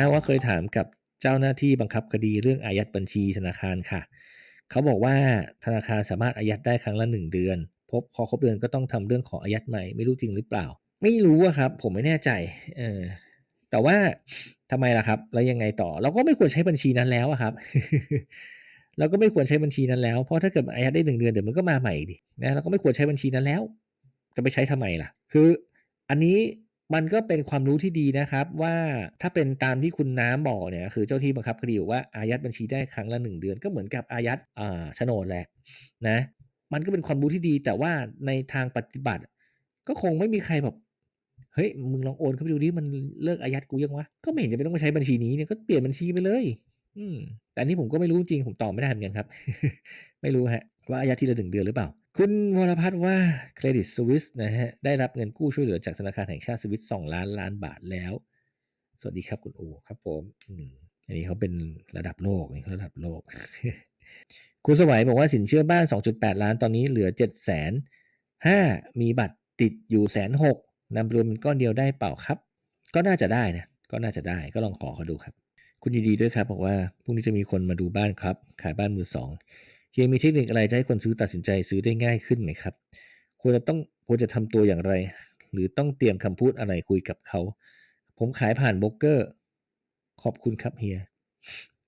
น้าว่าเคยถามกับเจ้าหน้าที่บังคับคดีเรื่องอายัดบัญชีธนาคารค่ะ เขาบอกว่าธนาคารสามารถอายัดได้ครั้งละหนึ่งเดือน พบพอครบเดือนก็ต้องทำเรื่องขออายัดใหม่ ไม่รู้จริงหรือเปล่า ไม่รู้อะครับ ผมไม่แน่ใจ เออ แต่ว่าทำไมล่ะครับ แล้วยังไงต่อ เราก็ไม่ควรใช้บัญชีนั้นแล้วอะครับเราก็ไม่ควรใช้บัญชีนั้นแล้ว เพราะถ้าเกิดอายัดได้หนึ่งเดือนเดี๋ยวมันก็มาใหม่ดิ นะ เราก็ไม่ควรใช้บัญชีนั้นแล้ว จะไปใช้ทำไมล่ะ คือ อันนี้ มันก็เป็นความรู้ที่ดีนะครับว่าถ้าเป็นตามที่คุณน้ำบอกเนี่ยคือเจ้าที่บังคับคดีบอกว่าอายัดบัญชีได้ครั้งละหนึ่งเดือนก็เหมือนกับอายัดอ่าโฉนดแหละนะ มันก็เป็นความรู้ที่ดีแต่ว่าในทางปฏิบัติ ก็คงไม่มีใครแบบเฮ้ยมึงลองโอนเข้าไปดูดิมันเลิกอายัดกูยังวะก็ไม่เห็นจะเป็นต้องมาใช้บัญชีนี้เนี่ยก็เปลี่ยนบัญชีไปเลย อืม แต่นนี้ผมก็ไม่รู้จริงผมตอบไม่ได้เหมือนกันครับ ไม่รู้ฮะว่าอายัดทีละหนึ่งเดือนหรือเปล่า คุณวรพัฒน์ว่าเครดิตสวิสนะฮะได้รับเงินกู้ช่วยเหลือจากธนาคารแห่งชาติสวิสสองล้านล้านบาทแล้ว สวัสดีครับคุณโอครับผมอันนี้เขาเป็นระดับโลกนี่ระดับโลก คุณสวัยบอกว่าสินเชื่อบ้าน 2.8 ล้านตอนนี้เหลือ7แสนห้ามีบัตรติดอยู่แสนหกนำรวมเป็นก้อนเดียวได้เปล่าครับ ก็น่าจะได้นะก็น่าจะได้ก็ลองขอเขาดูครับ คุณดีๆด้วยครับ บอกว่าพรุ่งนี้จะมีคนมาดูบ้านครับ ขายบ้านมือสอง เฮียมีเทคนิคอะไรจะให้คนซื้อตัดสินใจซื้อได้ง่ายขึ้นไหมครับ ควรจะต้องควรจะทำตัวอย่างไร หรือต้องเตรียมคำพูดอะไรคุยกับเขา ผมขายผ่านโบรกเกอร์ ขอบคุณครับเฮีย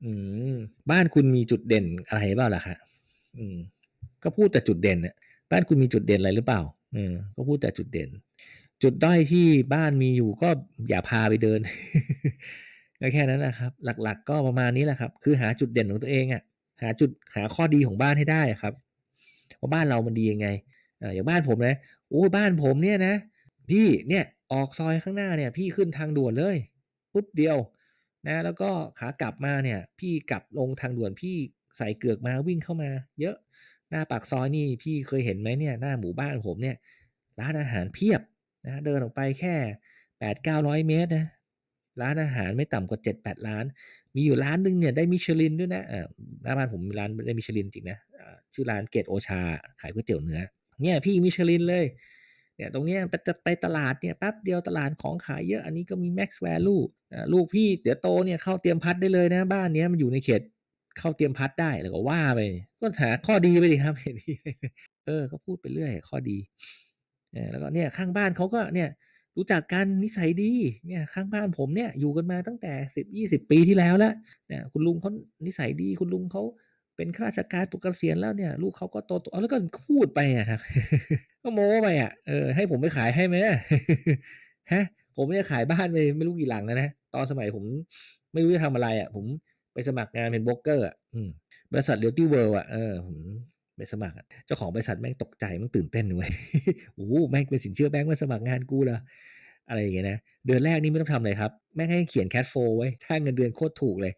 อืมบ้านคุณมีจุดเด่นอะไรบ้างล่ะคะอืม ก็พูดแต่จุดเด่นเนี่ยบ้านคุณมีจุดเด่นอะไรหรือเปล่าเออก็พูดแต่จุดเด่น จุดด้อยที่บ้านมีอยู่ก็อย่าพาไปเดินก็แค่นั้นแหละครับ หลัก ๆ ก็ประมาณนี้แหละครับ คือหาจุดเด่นของตัวเองอะ่ะ หาจุดหาข้อดีของบ้านให้ได้ครับ ว่าบ้านเรามันดียังไงอย่างบ้านผมนะโอ้ยบ้านผมเนี่ยนะ พี่เนี่ยออกซอยข้างหน้าเนี่ย พี่ขึ้นทางด่วนเลยปุ๊บเดียว นะ แล้วก็ขากลับมาเนี่ย พี่กลับลงทางด่วนพี่ใส่เกือกมาวิ่งเข้ามา เยอะหน้าปากซอยนี่พี่เคยเห็นไหมเนี่ยหน้าหมู่บ้านผมเนี่ย ร้านอาหารเพียบนะเดินออกไปแค่แปดเก้าร้อยเมตรนะ ร้านอาหารไม่ต่ำกว่าเจ็ดแปดร้าน มีอยู่ร้านหนึ่งเนี่ยได้มิชลินด้วยนะอ่าหน้าบ้านผมมีร้านได้มิชลินจริงนะชื่อร้านเกตโอชา ขายก๋วยเตี๋ยวเนื้อ เนี่ยพี่มิชลินเลย เนี่ยตรงเนี้ยไปจะไปตลาดเนี่ยแป๊บเดียวตลาดของขายเยอะอันนี้ก็มี Max Value อ่าลูกพี่เดี๋ยวโตเนี่ยเข้าเตรียมพัดได้เลยนะ บ้านเนี้ยมันอยู่ในเขตเข้าเตรียมพัดได้แล้วก็ว่าไปก็หาข้อดีไปดิครับเห็นดีเออก็พูดไปเรื่อยข้อดีเออแล้วก็เนี่ยข้างบ้านเขาก็เนี่ย รู้จักกันนิสัยดีเนี่ยข้างบ้านผมเนี่ยอยู่กันมาตั้งแต่สิบยี่สิบปีที่แล้วแล้วเนี่ยคุณลุงเขานิสัยดีคุณลุงเขาเป็นข้าราชการปกเกษียณแล้วเนี่ย ลูกเขาก็โตๆเอาแล้วก็พูดไปอะครับก็โม้ไปอะเออให้ผมไปขายให้ไหมฮะ ผมเนี่ยขายบ้านไปไม่รู้กี่หลังแล้วนะตอนสมัยผมไม่รู้จะทำอะไรอะ ผมไปสมัครงานเป็นโบรกเกอร์อะบริษัทเรียลตี้เวิลด์อะเออผม ไปสมัครเจ้าของบริษัทแม่งตกใจแม่งตื่นเต้นเลยโอ้โหแม่งเป็นสินเชื่อแบงค์มาสมัครงานกูเหรออะไรอย่างเงี้ยนะเดือนแรกนี่ไม่ต้องทำอะไรครับ แม่งให้เขียนแค s โฟไว้ถ้าเงินเดือนโคตรถูกเลย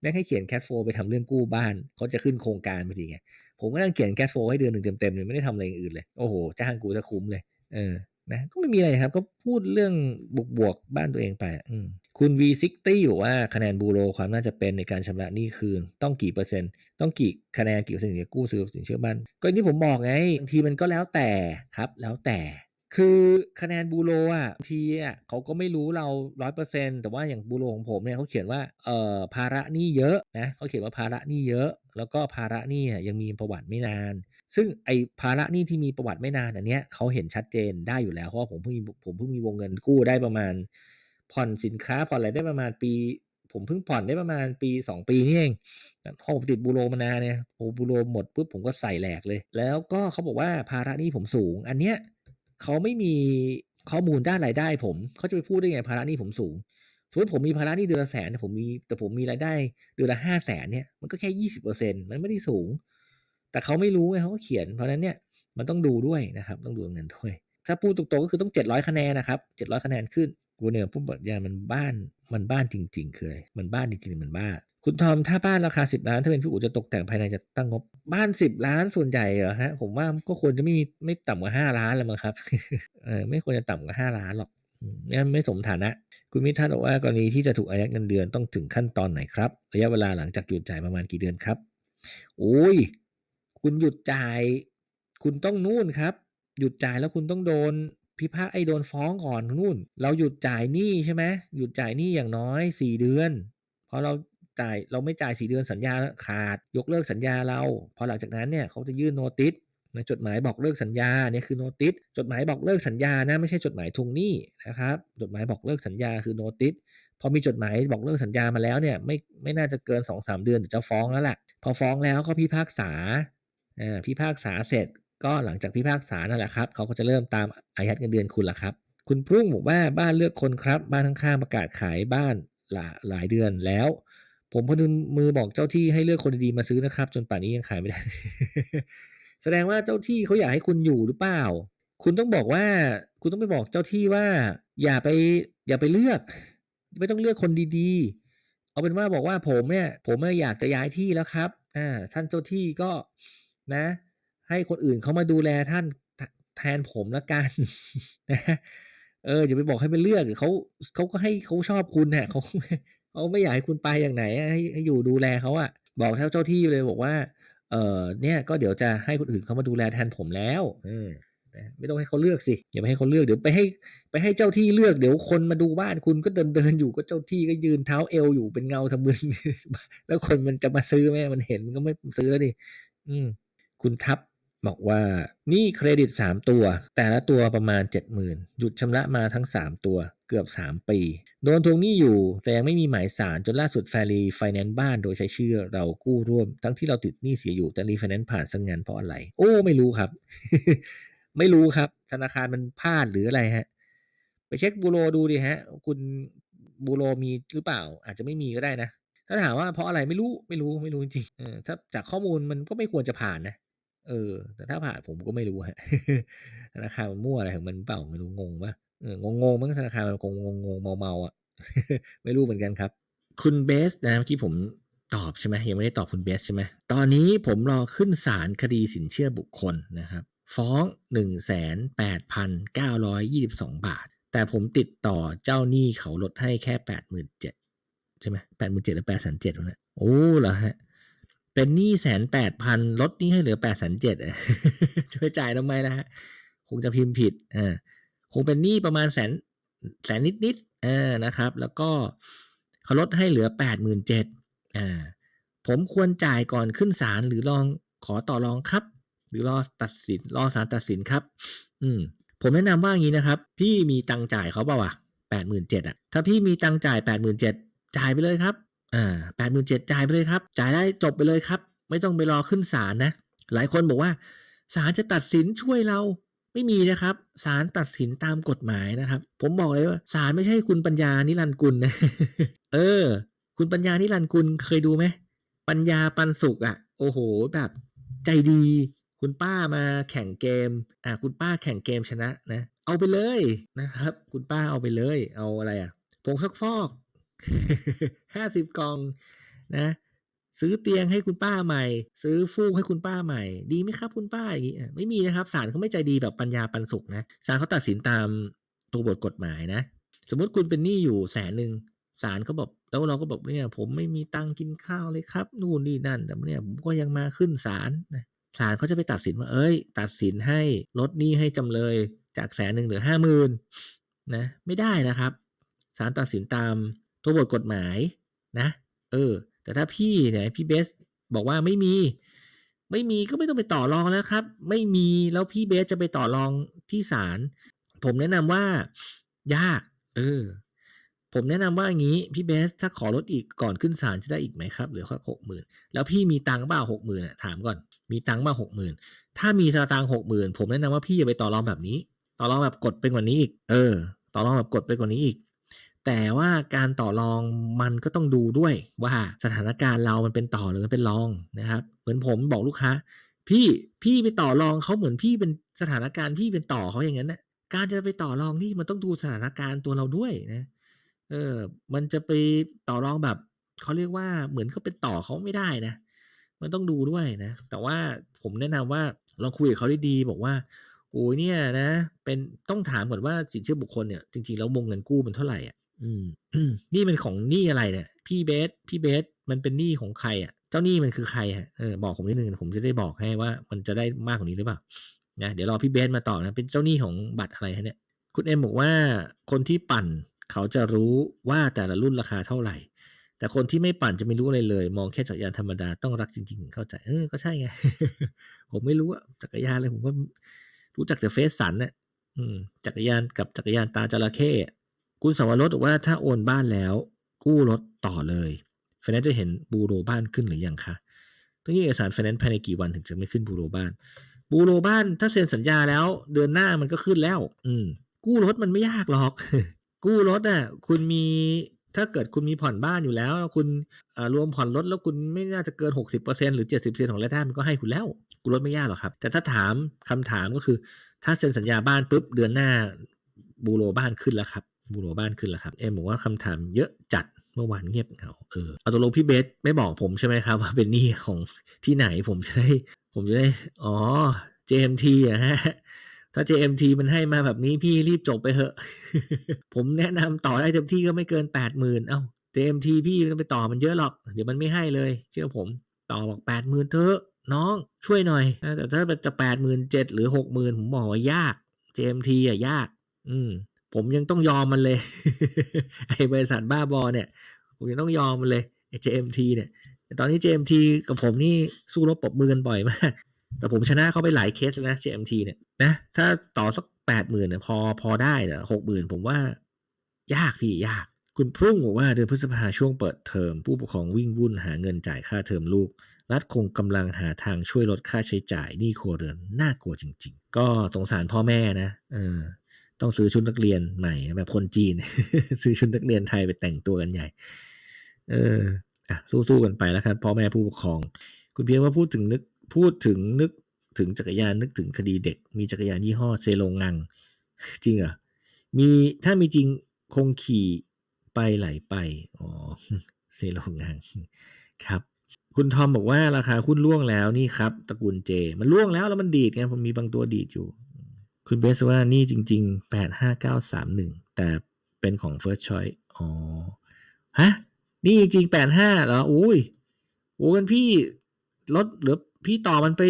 แม่งให้เขียนแค s โฟไปทำเรื่องกู้บ้านเขาจะขึ้นโครงการพอดีไงผมก็นั่งเขียนแค s โฟให้เดือนหนึ่งเต็มๆเลยไม่ได้ทำอะไรอื่นเลยโอ้โหจ้างกูจะคุ้มเลยเออ นะก็ไม่มีอะไรครับก็พูดเรื่องบวกๆบ้านตัวเองไปอืคุณ V60 บอกว่าคะแนนบูโรความน่าจะเป็นในการชำระหนี้คืน ต้องกี่เปอร์เซ็นต์ ต้องกี่คะแนนกี่เปอร์เซ็นต์ถึงจะกู้ซื้อสินเชื่อบ้าน ก็ที่ผมบอกไงบางทีมันก็แล้วแต่ครับ แล้วแต่ คือคะแนนบูโรอะบางทีอะเขาก็ไม่รู้เราร้อยเปอร์เซ็นแต่ว่าอย่างบูโรของผมเนี่ยเขาเขียนว่าเอ่อภาระหนี้เยอะนะเขาเขียนว่าภาระหนี้เยอะ แล้วก็ภาระหนี้อะยังมีประวัติไม่นาน ซึ่งไอภาระหนี้ที่มีประวัติไม่นานอันเนี้ยเขาเห็นชัดเจนได้อยู่แล้วเพราะว่าผมเพิ่งผมเพิ่งมีวงเงินกู้ได้ประมาณ ผ่อนสินค้าผ่อนอะไรได้ประมาณปี ผมเพิ่งผ่อนได้ประมาณปีสองปีนี่เองพอผมติดบูโรมานานเนี่ยโอ้บูโรหมดปุ๊บผมก็ใส่แหลกเลย แล้วก็เขาบอกว่าภาระหนี้ผมสูง อันเนี้ยเขาไม่มีข้อมูลด้านรายได้ ผมเขาจะไปพูดได้ไงภาระหนี้ผมสูงสมมติผมมีภาระหนี้เดือนละแสนแต่ผมมีแต่ผมมีรายได้เดือนละห้าแสนเนี่ยมันก็แค่ยี่สิบเปอร์เซ็นต์มันไม่ได้สูง แต่เขาไม่รู้ไงเขาก็เขียน เพราะนั้นเนี่ยมันต้องดูด้วยนะครับ ต้องดูเงินด้วย ถ้าพูดตรงๆก็คือต้อง 700 คะแนนนะครับ 700 คะแนนขึ้นกูเนี่ยพูดแบบยามันบ้านมันบ้านจริง ๆ คืออะไรมันบ้านจริงๆมันบ้า คุณทอมถ้าบ้านราคา 10 ล้านถ้าเป็นพี่อู๋จะตกแต่งภายในจะตั้งงบบ้าน 10 ล้านส่วนใหญ่เหรอฮะผมว่าก็ควรจะไม่มีไม่ต่ำกว่า 5 ล้านแล้วมั้งครับเออไม่ควรจะต่ำกว่า 5 ล้านหรอกนี่ไม่สมฐานะ คุณมิทัศน์บอกว่ากรณีที่จะถูกอายัดเงินเดือนต้องถึงขั้นตอนไหนครับ ระยะเวลาหลังจากหยุดจ่ายประมาณกี่เดือนครับ โอ้ย คุณหยุดจ่าย คุณต้องนู่นครับ หยุดจ่ายแล้วคุณต้องโดนพิพากษาไอ้โดนฟ้องก่อนนู่น เราหยุดจ่ายหนี้ใช่ไหมหยุดจ่ายหนี้อย่างน้อย 4 เดือน เพอเราจ่ายเราไม่จ่าย 4 เดือนสัญญาขาด ยกเลิกสัญญาเรา พอหลังจากนั้นเนี่ยเขาจะยื่นโนติสนะจดหมายบอกเลิกสัญญาเนี่ยคือโนติสจดหมายบอกเลิกสัญญานะไม่ใช่จดหมายทวงหนี้นะครับจดหมายบอกเลิกสัญญาคือโนติสพอมีจดหมายบอกเลิกสัญญามาแล้วเนี่ยไม่ไม่น่าจะเกิน2-3เดือนเดี๋ยวจะฟ้องแล้วแหละพอฟ้องแล้วก็พิพากษา พิพากษาเสร็จก็หลังจากพิพากษานั่นแหละครับเขาก็จะเริ่มตามอายัดเงินเดือนคุณละครับ คุณพรุ่งบอกว่าบ้านเลือกคนครับ บ้านข้างๆประกาศขายบ้านหลาหลายเดือนแล้ว ผมพนมมือบอกเจ้าที่ให้เลือกคนดีๆมาซื้อนะครับ จนป่านนี้ยังขายไม่ได้ แสดงว่าเจ้าที่เขาอยากให้คุณอยู่หรือเปล่า คุณต้องบอกว่า คุณต้องไปบอกเจ้าที่ว่า อย่าไปอย่าไปเลือก ไม่ต้องเลือกคนดีๆ เอาเป็นว่าบอกว่าผมเนี่ย ผมเนี่อยากจะย้ายที่แล้วครับ อ่า ท่านเจ้าที่ก็ นะ ให้คนอื่นเขามาดูแลท่านแทนผมละกันนะเอออย่าไปบอกให้ไปเลือกเขาเขาก็ให้เขาชอบคุณน่ะเขาเขาไม่อยากให้คุณไปอย่างไหนให้ให้อยู่ดูแลเขาอะบอกเจ้าเจ้าที่เลยบอกว่า เออเนี่ยก็เดี๋ยวจะให้คนอื่นเขามาดูแลแทนผมแล้วออนะไม่ต้องให้เขาเลือกสิอย่าไปให้เขาเลือกเดี๋ยวไปให้ไปให้เจ้าที่เลือกเดี๋ยวคนมาดูบ้านคุณก็เดินเดินอยู่ก็เจ้าที่ก็ยืนเท้าเอวอยู่เป็นเงาทำมึนแล้วคนมันจะมาซื้อไหมมันเห็นมันก็ไม่ซื้อแล้วดิอืม คุณทับบอกว่านี่เครดิต 3 ตัว แต่ละตัวประมาณ 70,000 หยุดชำระมาทั้ง 3 ตัวเกือบ 3 ปี โดนทวงหนี้อยู่ แต่ยังไม่มีหมายสารจนล่าสุดแฟรีไฟแนนซ์บ้านโดยใช้ชื่อเรากู้ร่วม ทั้งที่เราติดหนี้เสียอยู่แต่รีไฟแนนซ์ผ่านสังงานเพราะอะไร โอ้ไม่รู้ครับ ไม่รู้ครับ ธนาคารมันพลาดหรืออะไรฮะ ไปเช็คบูโรดูดิฮะ คุณบูโรมีหรือเปล่า อาจจะไม่มีก็ได้นะ ถ้าถามว่าเพราะอะไรไม่รู้ไม่รู้ไม่รู้จริงๆถ้าจากข้อมูลมันก็ไม่ควรจะผ่านนะ เออ แต่ถ้าผ่านผมก็ไม่รู้ฮะธนาคารมันมั่วอะไรของมันเปล่าไม่รู้งงปะเอองงงๆมั้งธนาคารมันคงงงงเมาเมาๆอะไม่รู้เหมือนกันครับ คุณเบสนะเมื่อกี้ผมตอบใช่ไหมยังไม่ได้ตอบคุณเบสใช่ไหมตอนนี้ผมรอขึ้นศาลคดีสินเชื่อบุคคลนะครับ ฟ้อง 1,8,922 บาท แต่ผมติดต่อเจ้าหนี้เขาลดให้แค่ 87,000ใช่ไหม87,000หรือ8,700นะโอ้เหรอฮะ เป็นหนี้แสนแปดพันลดหนี้ให้เหลือแปดแสนเจ็ดจะไปจ่ายทำไมนะฮะ คงจะพิมพ์ผิดอ่าคงเป็นหนี้ประมาณแสนแสนนิดนิดๆอ่านะครับ แล้วก็เขาลดให้เหลือแปดหมื่นเจ็ดอ่าผมควรจ่ายก่อนขึ้นศาลหรือลองขอต่อรองครับ หรือรอตัดสินรอศาลตัดสินครับ อืม ผมแนะนำว่าอย่างนี้นะครับ พี่มีตังจ่ายเขาเปล่าวะแปดหมื่นเจ็ดอะถ้าพี่มีตังจ่ายแปดหมื่นเจ็ดจ่ายไปเลยครับ อ่าแปดหมื่นเจ็ดจ่ายไปเลยครับ จ่ายได้จบไปเลยครับ ไม่ต้องไปรอขึ้นศาลนะ หลายคนบอกว่าศาลจะตัดสินช่วยเราไม่มีนะครับศาลตัดสินตามกฎหมายนะครับ ผมบอกเลยว่าศาลไม่ใช่คุณปัญญานิรันดร์กุลนะเออ คุณปัญญานิรันดร์กุลเคยดูไหมปัญญาปันสุขอะ โอ้โหแบบใจดี คุณป้ามาแข่งเกม อะคุณป้าแข่งเกมชนะนะ เอาไปเลยนะครับ คุณป้าเอาไปเลย เอาอะไรอะผงซักฟอก ห้าสิบกล่องนะ ซื้อเตียงให้คุณป้าใหม่ ซื้อฟูกให้คุณป้าใหม่ ดีไหมครับคุณป้าอย่างนี้ไม่มีนะครับศาลเขาไม่ใจดีแบบปัญญาปันสุขนะศาลเขาตัดสินตามตัวบทกฎหมายนะ สมมติคุณเป็นหนี้อยู่แสนหนึ่งศาลเขาบอกแล้วเราก็บอกเนี่ย ผมไม่มีตังค์กินข้าวเลยครับ นู่นนี่นั่น แต่เนี่ยผมก็ยังมาขึ้นศาลนะศาลเขาจะไปตัดสินว่า เอ้ย ตัดสินให้ลดหนี้ให้จำเลยจากแสนหนึ่งเหลือห้าหมื่นนะ ไม่ได้นะครับศาลตัดสินตาม ตัวบทกฎหมายนะ เออ แต่ถ้าพี่เนี่ยพี่เบสบอกว่าไม่มี ไม่มีก็ไม่ต้องไปต่อรองนะครับ ไม่มีแล้วพี่เบสจะไปต่อรองที่ศาลผมแนะนำว่า ยาก เออ ผมแนะนำว่าอย่างนี้พี่เบสถ้าขอลดอีกก่อนขึ้นศาลจะได้อีกไหมครับเหลือแค่หกหมื่นแล้วพี่มีตังค์เปล่าหกหมื่นอะถามก่อนมีตังค์เปล่าหกหมื่นถ้ามีสตางค์หกหมื่นผมแนะนำว่าพี่อย่าไปต่อรองแบบนี้ ต่อรองแบบกดไปกว่านี้อีก เออ ต่อรองแบบกดไปกว่านี้อีก แต่ว่าการต่อรองมันก็ต้องดูด้วยว่าสถานการณ์เรามันเป็นต่อหรือมันเป็นรองนะครับ เหมือนผมบอกลูกค้า พี่พี่ไปต่อรองเขาเหมือนพี่เป็นสถานการณ์พี่เป็นต่อเขาอย่างนั้นนะการจะไปต่อรองนี่มันต้องดูสถานการณ์ตัวเราด้วยนะเออ มันจะไปต่อรองแบบเขาเรียกว่าเหมือนเขาเป็นต่อเขาไม่ได้นะ มันต้องดูด้วยนะ แต่ว่าผมแนะนำว่าลองคุยกับเขาดีๆบอกว่าโอ้ยเนี่ยนะ เป็นต้องถามก่อนว่าสินเชื่อบุคคลเนี่ยจริงๆแล้ววงเงินกู้มันเท่าไหร่อะ อืมนี่เป็นของหนี้อะไรเนี่ย พี่เบส พี่เบส มันเป็นหนี้ของใครอะ เจ้าหนี้มันคือใครฮะเออบอกผมนิดนึงผมจะได้บอกให้ว่า มันจะได้มากกว่านี้หรือเปล่านะเดี๋ยวรอพี่เบสมาตอบนะ เป็นเจ้าหนี้ของบัตรอะไรฮะเนี่ย คุณเอ็มบอกว่าคนที่ปั่นเขาจะรู้ว่าแต่ละรุ่นราคาเท่าไหร่ แต่คนที่ไม่ปั่นจะไม่รู้อะไรเลย มองแค่จักรยานธรรมดาต้องรักจริงๆ เข้าใจ เออ ก็ใช่ไง ผมไม่รู้อะจักรยานเลยผมก็รู้จักแต่เฟสสันน่ะจักรยานกับจักรยานตาจระเข้ คุณสวรสบอกว่าถ้าโอนบ้านแล้ว กู้รถต่อเลยไฟแนนซ์จะเห็นบูโรบ้านขึ้นหรือยังคะต้องยื่นเอกสารไฟแนนซ์ภายในกี่วันถึงจะไม่ขึ้นบูโรบ้าน บูโรบ้านถ้าเซ็นสัญญาแล้วเดือนหน้ามันก็ขึ้นแล้ว อืม กู้รถมันไม่ยากหรอก กู้รถอะ คุณมีถ้าเกิดคุณมีผ่อนบ้านอยู่แล้ว คุณรวมผ่อนรถแล้วคุณไม่น่าจะเกิน 60%หรือ 70%ของรายได้มันก็ให้คุณแล้ว กู้รถไม่ยากหรอกครับ แต่ถ้าถามคำถามก็คือ ถ้าเซ็นสัญญาบ้านปุ๊บเดือนหน้าบูโรบ้านขึ้นแล้วครับ บูโรบ้านขึ้นแล้วครับเอ็มบอกว่าคำถามเยอะจัดเมื่อวานเงียบเหงาเออเอาตกลงพี่เบสไม่บอกผมใช่ไหมครับ ว่าเป็นหนี้ของที่ไหนผมจะได้ ผมจะได้ อ๋อ JMT อะฮะถ้า JMT มันให้มาแบบนี้พี่รีบจบไปเถอะ ผมแนะนำต่อได้เต็มที่ก็ไม่เกินแปดหมื่นเอ้า JMT พี่ม่ต้องไปต่อมันเยอะหรอก เดี๋ยวมันไม่ให้เลย เชื่อผมต่อบอกแปดหมื่นเถอะน้องช่วยหน่อยนะแต่ถ้าจะแปดหมื่นเจ็ดหรือหกหมื่นผมบอกว่ายาก JMT อะยาก อืม ผมยังต้องยอมมันเลย ไอ้บริษัทบ้าบอเนี่ย ผมยังต้องยอมมันเลยไอ้ JMT เนี่ยแต่ตอนนี้ JMT กับผมนี่สู้รบปบมือกันบ่อยมาก แต่ผมชนะเขาไปหลายเคสแล้วนะ JMT เนี่ยนะถ้าต่อสักแปดหมื่นเนี่ยพอพอได้แต่หกหมื่นผมว่ายากพี่ยากคุณพรุ่งบอกว่าเดือนพฤษภาช่วงเปิดเทอม ผู้ปกครองวิ่งวุ่นหาเงินจ่ายค่าเทอมลูก รัฐคงกำลังหาทางช่วยลดค่าใช้จ่ายหนี้ครัวเรือนน่ากลัวจริง ๆ ก็สงสารพ่อแม่นะเออ ต้องซื้อชุดนักเรียนใหม่แบบคนจีน ซื้อชุดนักเรียนไทยไปแต่งตัวกันใหญ่ เอออะสู้ๆกันไปแล้วครับพ่อแม่ผู้ปกครอง คุณเพียงว่าพูดถึงนึกพูดถึงนึกถึงจักรยานนึกถึงคดีเด็ก มีจักรยานยี่ห้อเซโลงัง จริงเหรอมีถ้ามีจริงคงขี่ไปไหลไปอ๋อเซโลงังครับคุณทอมบอกว่าราคาหุ้นล่วงแล้วนี่ครับตระกูลเจ มันล่วงแล้วแล้วมันดีดไงผมมีบางตัวดีดอยู่ คุณเบสว่านี่จริงๆแปดห้าเก้าสามหนึ่งแต่เป็นของ First Choice อ๋อ ฮะ นี่จริงแปดห้าเหรอ อุ้ยโอ้กันพี่ลดหลือพี่ต่อมันไป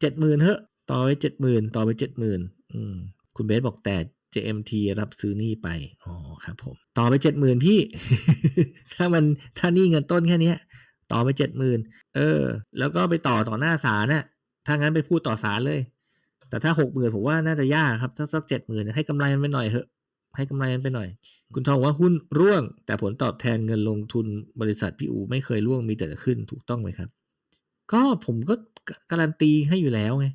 เจ็ดหมื่นเถอะต่อไปเจ็ดหมื่นต่อไปเจ็ดหมื่นอืมคุณเบสบอกแต่ JMT รับซื้อนี่ไป อ๋อครับผม ต่อไปเจ็ดหมื่นพี่ ถ้ามันถ้านี่เงินต้นแค่นี้ต่อไปเจ็ดหมื่นเออ แล้วก็ไปต่อต่อหน้าศาลน่ะถ้างั้นไปพูดต่อศาลเลย แต่ถ้าหกหมื่นผมว่าน่าจะยากครับ ถ้าสักเจ็ดหมื่นให้กำไรมันไปหน่อยเถอะให้กำไรมันไปหน่อย คุณทองว่าหุ้นร่วง แต่ผลตอบแทนเงินลงทุนบริษัทพี่อูไม่เคยร่วงมีแต่จะขึ้นถูกต้องไหมครับ ก็ผมก็การันตีให้อยู่แล้วไง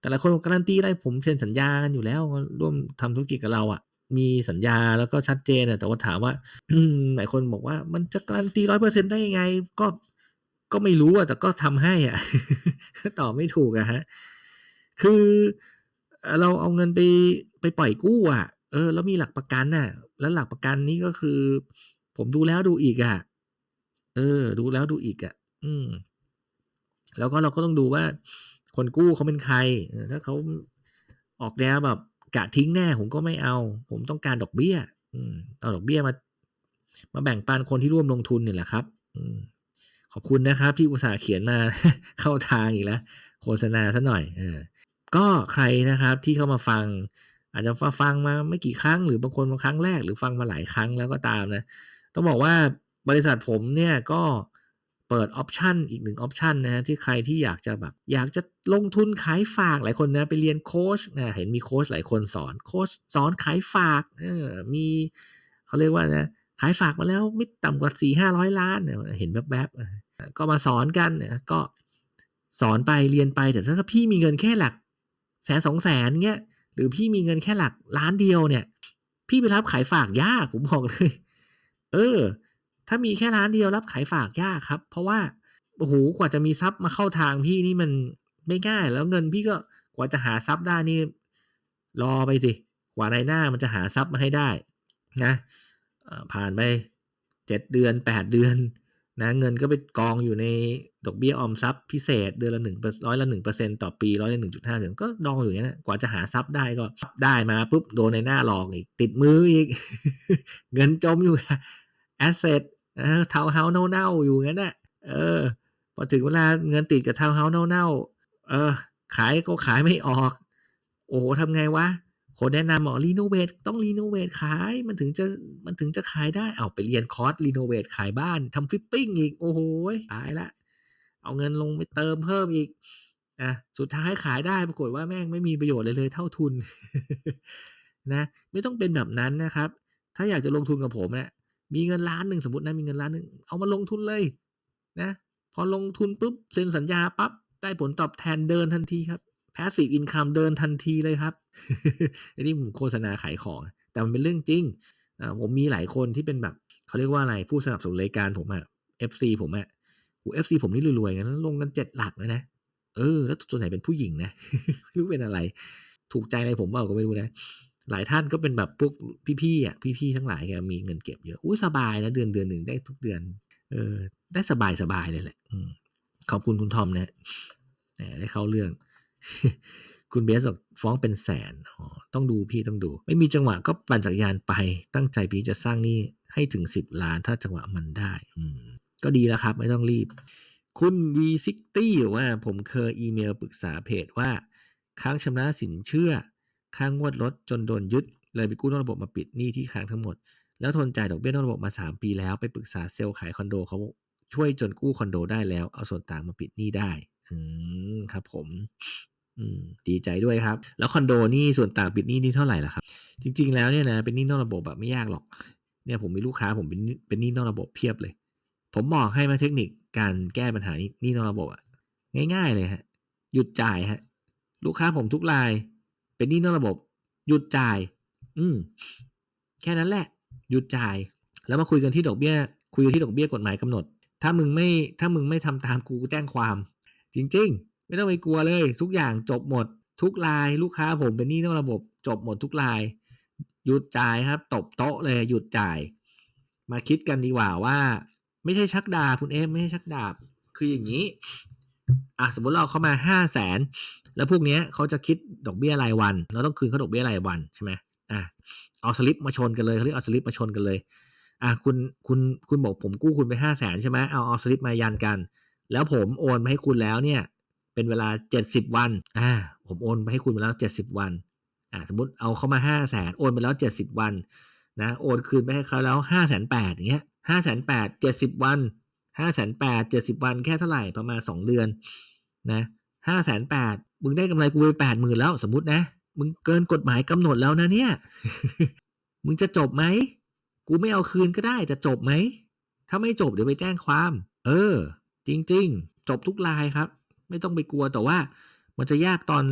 แต่ละคนการันตีอะไรผมเซ็นสัญญากันอยู่แล้วร่วมทำธุรกิจกับเราอะ่ะ มีสัญญาแล้วก็ชัดเจนอะแต่ว่าถามว่าอืมหลายคนบอกว่ามันจะการันตีร้อยเปอร์เซ็นได้ยังไง ก็ก็ไม่รู้อะแต่ก็ทำให้อะตอบไม่ถูกอะฮะ คือเราเอาเงินไปไปปล่อยกู้อะ เออ แล้วมีหลักประกันน่ะ แล้วหลักประกันนี้ก็คือ ผมดูแล้วดูอีกอะ เออ ดูแล้วดูอีกอะ อืม แล้วก็เราก็ต้องดูว่า คนกู้เขาเป็นใคร ถ้าเขาออกแนวแบบกะทิ้งแน่ ผมก็ไม่เอา ผมต้องการดอกเบี้ย อืม เอาดอกเบี้ยมา มาแบ่งปันคนที่ร่วมลงทุนเนี่ยแหละครับ อืมขอบคุณนะครับที่อุตส่าห์เขียนมาเข้าทางอีกแล้ว โฆษณาซะหน่อย เออ ก็ใครนะครับที่เข้ามาฟัง อาจจะฟังมาไม่กี่ครั้ง หรือบางคนมาครั้งแรกหรือฟังมาหลายครั้งแล้วก็ตามนะ ต้องบอกว่าบริษัทผมเนี่ยก็เปิดออปชันอีกหนึ่งออปชันนะฮะที่ใครที่อยากจะแบบอยากจะลงทุนขายฝากหลายคนนะไปเรียนโค้ชนะเห็นมีโค้ชหลายคนสอนโค้ชสอนขายฝากเออมีเขาเรียกว่านะขายฝากมาแล้วไม่ต่ำกว่าสี่ห้าร้อยล้านเห็นแวบๆก็มาสอนกันก็สอนไปเรียนไปแต่ถ้าพี่มีเงินแค่หลัก แสนสองแสนเงี้ยหรือพี่มีเงินแค่หลักล้านเดียวเนี่ย พี่ไปรับขายฝากยากผมบอกเลย เออ ถ้ามีแค่ร้านเดียวรับขายฝากยากครับ เพราะว่าโอ้โหกว่าจะมีทรัพย์มาเข้าทางพี่นี่มันไม่ง่าย แล้วเงินพี่ก็กว่าจะหาทรัพย์ได้นี่รอไปสิกว่าในหน้ามันจะหาทรัพย์มาให้ได้นะผ่านไปเจ็ดเดือนแปดเดือน นะเงินก็ไปกองอยู่ในดอกเบี้ยออมทรัพย์พิเศษเดือนละหนึ่งร้อยละหนึ่งเปอร์เซ็นต่อปีร้อยละหนึ่งจุดห้าถึงก็ดองอยู่อย่างนี้นกว่าจะหาทรัพย์ได้ก็ได้มาปุ๊บโดนในหน้าหลอกอีก ติดมืออีก เงินจมอยู่แอสเซทเทาเฮาเน่าๆอยู่งั้นแหละเออ พอถึงเวลาเงินติดกับเทาเฮาเน่าๆเออ ขายก็ขายไม่ออก โอ้โหทำไงวะ คนแนะนำบอกรีโนเวทต้องรีโนเวทขายมันถึงจะมันถึงจะขายได้เอาไปเรียนคอร์สรีโนเวทขายบ้านทำฟลิปปิ้งอีก โอ้โหตายละ เอาเงินลงไปเติมเพิ่มอีกอะสุดท้ายขายได้ปรากฏว่าแม่งไม่มีประโยชน์เลยเลยเท่าทุนนะไม่ต้องเป็นแบบนั้นนะครับ ถ้าอยากจะลงทุนกับผมเนี่ยมีเงินล้านหนึ่งสมมตินะมีเงินล้านหนึ่งเอามาลงทุนเลยนะพอลงทุนปุ๊บเซ็นสัญญาปั๊บได้ผลตอบแทนเดินทันทีครับ passive income เดินทันทีเลยครับอันนี้ผมโฆษณาขายของ แต่มันเป็นเรื่องจริงอ่าผมมีหลายคนที่เป็นแบบเขาเรียกว่าอะไรผู้สนับสนุนรายการผมอะ FC ผมอะโอ้ FC ผมนี่รวยๆกันลงกันเจ็ดหลักเลยนะเออ แล้วส่วนใหญ่เป็นผู้หญิงนะไม่รู้เป็นอะไร ถูกใจอะไรผมเปล่าก็ไม่รู้นะหลายท่านก็เป็นแบบพวกพี่ๆอะพี่ๆทั้งหลายแกมีเงินเก็บเยอะอุ้ยสบายนะเดือนเดือนหนึ่งได้ทุกเดือน เออ ได้สบายสบายเลยแหละขอบคุณคุณทอมนะได้เข้าเรื่อง คุณเบสบอกฟ้องเป็นแสนอ๋อต้องดูพี่ต้องดู ไม่มีจังหวะก็ปั่นจักรยานไป ตั้งใจพี่จะสร้างนี่ให้ถึงสิบล้านถ้าจังหวะมันได้อืมก็ดีแล้วครับ ไม่ต้องรีบ คุณ V60 ว่าผมเคยอีเมลปรึกษาเพจว่า ค้างชำระสินเชื่อ ค้างงวดรถจนโดนยึด เลยไปกู้นอกระบบมาปิดหนี้ที่ค้างทั้งหมด แล้วทนจ่ายดอกเบี้ยนอกระบบมา 3 ปีแล้วไปปรึกษาเซลล์ขายคอนโดเขาช่วยจนกู้คอนโดได้แล้วเอาส่วนต่างมาปิดหนี้ได้ อืมครับผมอืมดีใจด้วยครับ แล้วคอนโดนี่ส่วนต่างปิดหนี้นี่เท่าไหร่ล่ะครับ จริง ๆ แล้วเนี่ยนะเป็นหนี้นอกระบบแบบไม่ยากหรอก เนี่ยผมมีลูกค้าผมเป็นเป็นหนี้นอกระบบเพียบเลย ผมบอกให้มาเทคนิคการแก้ปัญหาหนี้นอกระบบอะง่าย ๆ เลยฮะ หยุดจ่ายฮะ ลูกค้าผมทุกราย เป็นหนี้นอกระบบ หยุดจ่าย อืมแค่นั้นแหละ หยุดจ่าย แล้วมาคุยกันที่ดอกเบี้ย คุยกันที่ดอกเบี้ยกฎหมายกำหนด ถ้ามึงไม่ถ้ามึงไม่ทำตามกูแจ้งความ จริง ๆ ไม่ต้องไปกลัวเลย ทุกอย่างจบหมด ทุกรายลูกค้าผมเป็นหนี้นอกระบบจบหมดทุกราย หยุดจ่ายครับตบโต๊ะเลยหยุดจ่าย มาคิดกันดีกว่าว่า ไม่ใช่ชักดาบคุณเอฟไม่ใช่ชักดาบคืออย่างนี้อะสมมติเราเข้ามาห้าแสนแล้วพวกนี้เขาจะคิดดอกเบี้ยรายวัน เราต้องคืนเขาดอกเบี้ยรายวันใช่ไหมอะเอาสลิปมาชนกันเลยเขาเรียกเอาสลิปมาชนกันเลยอะคุณคุณคุณบอกผมกู้คุณไปห้าแสนใช่ไหมเอาเอาสลิปมายันกัน แล้วผมโอนมาให้คุณแล้วเนี่ย เป็นเวลาเจ็ดสิบวัน อ่า ผมโอนไปให้คุณไปแล้วเจ็ดสิบวัน อ่า สมมติเอาเข้ามาห้าแสนโอนไปแล้วเจ็ดสิบวัน นะ โอนคืนไปให้เขาแล้วห้าแสนแปดอย่างเงี้ยห้าแสนแปดเจ็ดสิบวันห้าแสนแปดเจ็ดสิบวันแค่เท่าไหร่ประมาณสองเดือน นะห้าแสนแปดมึงได้กำไรกูไปแปดหมื่นแล้วสมมตินะ มึงเกินกฎหมายกำหนดแล้วนะเนี่ย มึงจะจบไหม กูไม่เอาคืนก็ได้แต่จบไหม ถ้าไม่จบเดี๋ยวไปแจ้งความ เออ จริง ๆ จบทุกรายครับ ไม่ต้องไปกลัวแต่ว่า มันจะยากตอน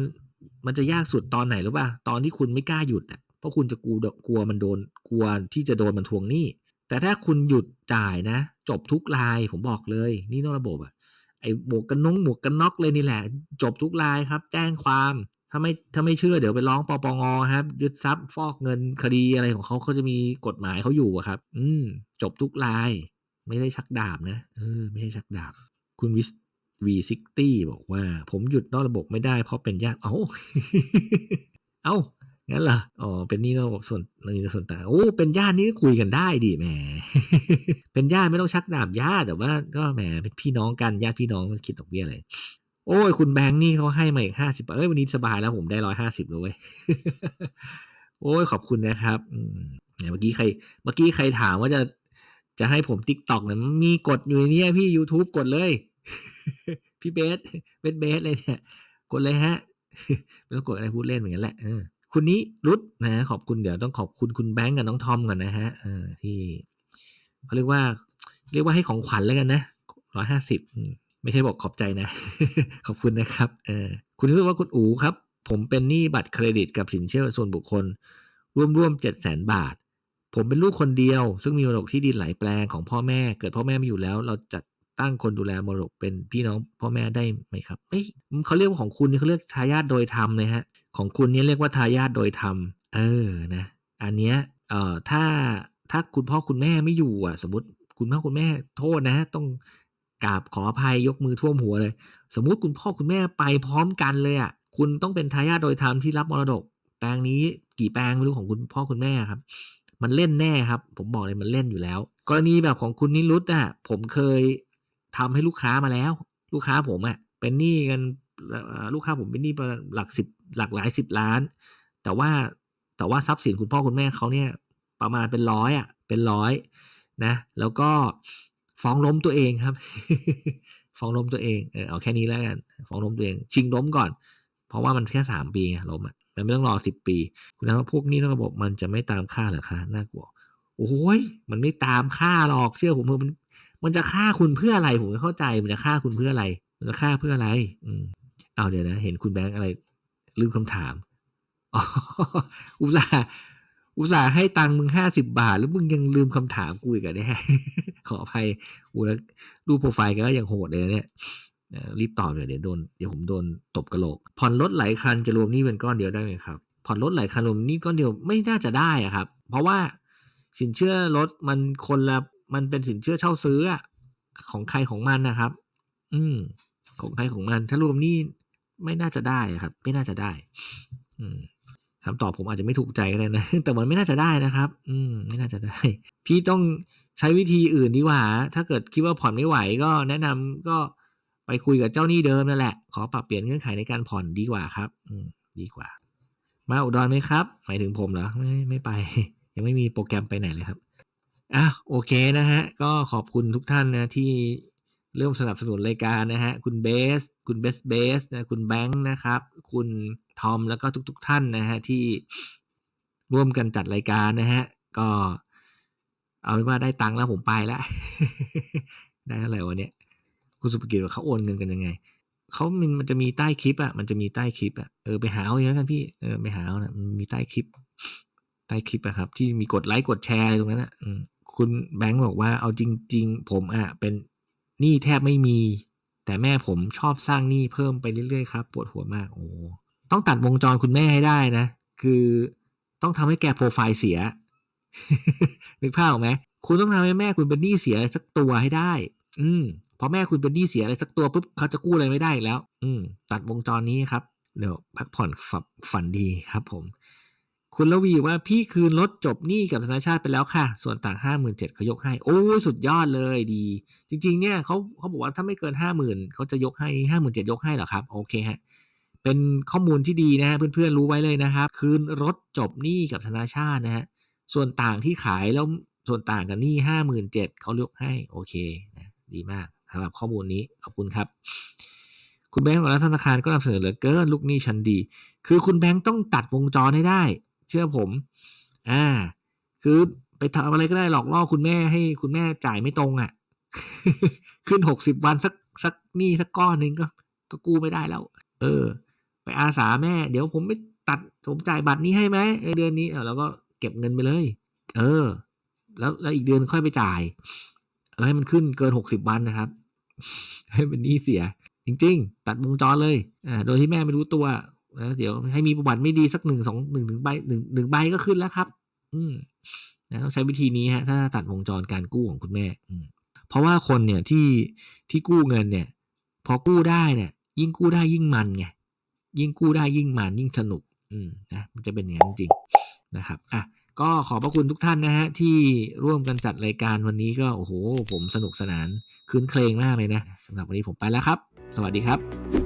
มันจะยากสุดตอนไหนรู้ป่ะตอนที่คุณไม่กล้าหยุดอะเพราะคุณจะกลัวกลัวมันโดนกลัวที่จะโดนมันทวงหนี้แต่ถ้าคุณหยุดจ่ายนะ จบทุกรายผมบอกเลย นี่นอกระบบอะไอ้หมวกกันน็อกหมวกกันน็อกเลยนี่แหละ จบทุกรายครับ แจ้งความถ้าไม่ถ้าไม่เชื่อเดี๋ยวไปร้องปปงครับยึดทรัพย์ฟอกเงินคดีอะไรของเขาเขาจะมีกฎหมายเขาอยู่ครับ อืม จบทุกราย ไม่ได้ชักดาบนะเออไม่ใช่ชักดาบ คุณวิสวีซิตี้บอกว่า ผมหยุดนอกระบบไม่ได้เพราะเป็นญาติเอ้าเอ้างั้นเหรออ๋อเป็นนี่นอกระบบส่วนนี้ส่วนต่างโอ้เป็นญาตินี่คุยกันได้ดิแหมเป็นญาติไม่ต้องชักดาบญาติแต่ว่าก็แหมเป็นพี่น้องกันญาติพี่น้องมันคิดดอกเบี้ยอะไรโอ้ยคุณแบงค์นี่เขาให้มาอีกห้าสิบเอ้ยวันนี้สบายแล้วผมได้ร้อยห้าสิบเลยโอ้ยขอบคุณนะครับเนี่ยเมื่อกี้ใคร เมื่อกี้ใครถามว่าจะ จะให้ผมติ๊กต็อกเนี่ยมีกดอยู่ในนี้พี่ YouTube กดเลย พี่เบสเบสเบสเลยเนี่ย กดเลยฮะไม่ต้องกดอะไรพูดเล่นเหมือนกันแหละคุณนี้รุดนะขอบคุณเดี๋ยวต้องขอบคุณคุณแบงค์กับน้องทอมก่อนนะฮะที่เขาเรียกว่า เรียกว่าให้ของขวัญแล้วกันนะร้อยห้าสิบไม่ใช่บอกขอบใจนะ ขอบคุณนะครับเออคุณรู้ว่าคุณอู๋ครับ ผมเป็นหนี้บัตรเครดิตกับสินเชื่อส่วนบุคคล ร่วมๆเจ็ดแสนบาท ผมเป็นลูกคนเดียว ซึ่งมีมรดกที่ดินหลายแปลงของพ่อแม่ เกิดพ่อแม่ไม่อยู่แล้ว เราจัดตั้งคนดูแลมรดกเป็นพี่น้องพ่อแม่ได้ไหมครับเอ้ยเขาเรียกว่าของคุณนี่เขาเรียกทายาทโดยธรรมเลยฮะ ของคุณนี่เรียกว่าทายาทโดยธรรม เออ นะ อันเนี้ย เอ่อ ถ้า ถ้าคุณพ่อคุณแม่ไม่อยู่อะ สมมติคุณพ่อคุณแม่โทษนะ ต้องกราบขออภัยยกมือท่วมหัวเลย สมมุติคุณพ่อคุณแม่ไปพร้อมกันเลยอะ คุณต้องเป็นทายาทโดยธรรมที่รับมรดก แปลงนี้กี่แปลงไม่รู้ของคุณพ่อคุณแม่ครับ มันเล่นแน่ครับ ผมบอกเลยมันเล่นอยู่แล้ว กรณีแบบของคุณนิรุตอะผมเคยทำให้ลูกค้ามาแล้ว ลูกค้าผมอะเป็นหนี้กันลูกค้าผมเป็นหนี้หลักสิบหลักหลายสิบล้าน แต่ว่าแต่ว่าทรัพย์สินคุณพ่อคุณแม่เขาเนี่ยประมาณเป็นร้อยอะเป็นร้อยนะ แล้วก็ฟ้องล้มตัวเองครับ ฟ้องล้มตัวเองเออเอาแค่นี้แล้วกันฟ้องล้มตัวเอง ชิงล้มก่อน เพราะว่ามันแค่สามปีไงล้มอะ มันไม่ต้องรอสิบปี คุณนะว่าพวกนี้นอกระบบมันจะไม่ตามค่าเหรอคะน่ากลัวโอ้ยมันไม่ตามค่าหรอกเชื่อผมมันมันจะฆ่าคุณเพื่ออะไรผมไม่เข้าใจมันจะฆ่าคุณเพื่ออะไร มันจะฆ่าเพื่ออะไร อืมเอาเดี๋ยวนะ เห็นคุณแบงค์อะไร ลืมคำถามอุตส่าห์อุตส่าห์ให้ตังค์มึงห้าสิบาท แล้วมึงยังลืมคำถามกูอีกอะเนี่ยขออภัยอูแล้วรูปโปรไฟล์ก็ยังโหดเลยเนี่ย รีบตอบเลยเดี๋ยวโดนเดี๋ยวผมโดนตบกระโหลก ผ่อนรถหลายคันจะรวมนี้เป็นก้อนเดียวได้ไหมครับ ผ่อนรถหลายคันรวมนี้ก้อนเดียวไม่น่าจะได้อะครับ เพราะว่าสินเชื่อรถมันคนละมันเป็นสินเชื่อเช่าซื้อของใครของมันนะครับ อืม ของใครของมัน ถ้ารวมนี้ไม่น่าจะได้อะครับ ไม่น่าจะได้ อืมคำตอบผมอาจจะไม่ถูกใจก็ได้นะ แต่มันไม่น่าจะได้นะครับ อืม ไม่น่าจะได้ พี่ต้องใช้วิธีอื่นดีกว่า ถ้าเกิดคิดว่าผ่อนไม่ไหวก็แนะนำก็ ไปคุยกับเจ้าหนี้เดิมนั่นแหละ ขอปรับเปลี่ยนเงื่อนไขในการผ่อนดีกว่าครับ อืมดีกว่า มาอุดรไหมครับ หมายถึงผมเหรอไม่ไม่ไป ยังไม่มีโปรแกรมไปไหนเลยครับอะโอเคนะฮะ ก็ขอบคุณทุกท่านนะที่เริ่มสนับสนุนรายการนะฮะ คุณเบส คุณเบสเบสนะคุณแบงค์นะครับ คุณทอมแล้วก็ทุกๆท่านนะฮะที่ร่วมกันจัดรายการนะฮะ ก็เอาเป็นว่าได้ตังค์แล้วผมไปแล้ว ได้อะไรวะเนี่ย คุณสุภกิจว่าเขาโอนเงินกันยังไงเขามันมันจะมีใต้คลิปอะมันจะมีใต้คลิปอะเออไปหาเอาเองแล้วกันพี่เออไปหาเอานะมันมีใต้คลิป ใต้คลิปอะครับ ที่มีกดไลค์กดแชร์อะไรตรงนั้นอะคุณแบงค์บอกว่าเอาจริง ๆ ผมอะเป็นหนี้แทบไม่มี แต่แม่ผมชอบสร้างหนี้เพิ่มไปเรื่อยๆครับปวดหัวมากโอ้ต้องตัดวงจรคุณแม่ให้ได้นะ คือต้องทำให้แกโปรไฟล์เสีย นึกภาพออกไหมคุณต้องทำให้แม่คุณเป็นหนี้เสียสักตัวให้ได้ อืม พอแม่คุณเป็นหนี้เสียอะไรสักตัวปุ๊บเขาจะกู้อะไรไม่ได้แล้ว อืม ตัดวงจรนี้ครับ เดี๋ยวพักผ่อนฝันฝันดีครับ ผม คุณละวีว่าพี่คืนรถจบหนี้กับธนาชาติไปแล้วค่ะ ส่วนต่างห้าหมื่นเจ็ดเขายกให้ โอ้สุดยอดเลยดี จริง ๆ เนี่ยเขาเขาบอกว่าถ้าไม่เกินห้าหมื่นเขาจะยกให้ห้าหมื่นเจ็ดยกให้เหรอครับ โอเคฮะเป็นข้อมูลที่ดีนะฮะเพื่อนๆรู้ไว้เลยนะครับ คืนรถจบหนี้กับธนาชาตินะฮะส่วนต่างที่ขายแล้วส่วนต่างกับหนี้ห้าหมื่นเจ็ดเขายกให้ โอเคนะดีมาก สำหรับข้อมูลนี้ขอบคุณครับคุณแบงก์ของธนาคารก็นำเสนอเหลือเกินลูกหนี้ชั้นดี คือคุณแบงก์ต้องตัดวงจรให้ได้ เชื่อผม อ่า คือไปทำอะไรก็ได้หลอกล่อคุณแม่ให้คุณแม่จ่ายไม่ตรงอะ่ะ ขึ้นหกสิบวันสักสักหนี้สักก้อนหนึ่งก็ก็กู้ไม่ได้แล้ว เออ ไปอาสาแม่ เดี๋ยวผมไม่ตัดผมจ่ายบัตรนี้ให้ไหมเดือนนี้แล้วก็เก็บเงินไปเลย เออ แล้วแล้วอีกเดือนค่อยไปจ่าย เออให้มันขึ้นเกินหกสิบวันนะครับ ให้เป็นหนี้เสีย จริง ๆ ตัดวงจรเลยอ่าโดยที่แม่ไม่รู้ตัวนะเดี๋ยวให้มีประวัติไม่ดีสักหนึ่งสองหนึ่งถึงใบหนึ่งหนึ่งใบก็ขึ้นแล้วครับ อืมนะต้องใช้วิธีนี้ฮะ ถ้าตัดวงจรการกู้ของคุณแม่อืมเพราะว่าคนเนี่ยที่ที่กู้เงินเนี่ย พอกู้ได้เนี่ย ยิ่งกู้ได้ยิ่งมันไงยิ่งกู้ได้ยิ่งมันยิ่งสนุก อืมนะมันจะเป็นอย่างนั้นจริงนะครับอะ ก็ขอบพระคุณทุกท่านนะฮะที่ร่วมกันจัดรายการวันนี้ก็โอ้โห ผมสนุกสนานคืนเคลงมากเลยนะสำหรับวันนี้ผมไปแล้วครับ สวัสดีครับ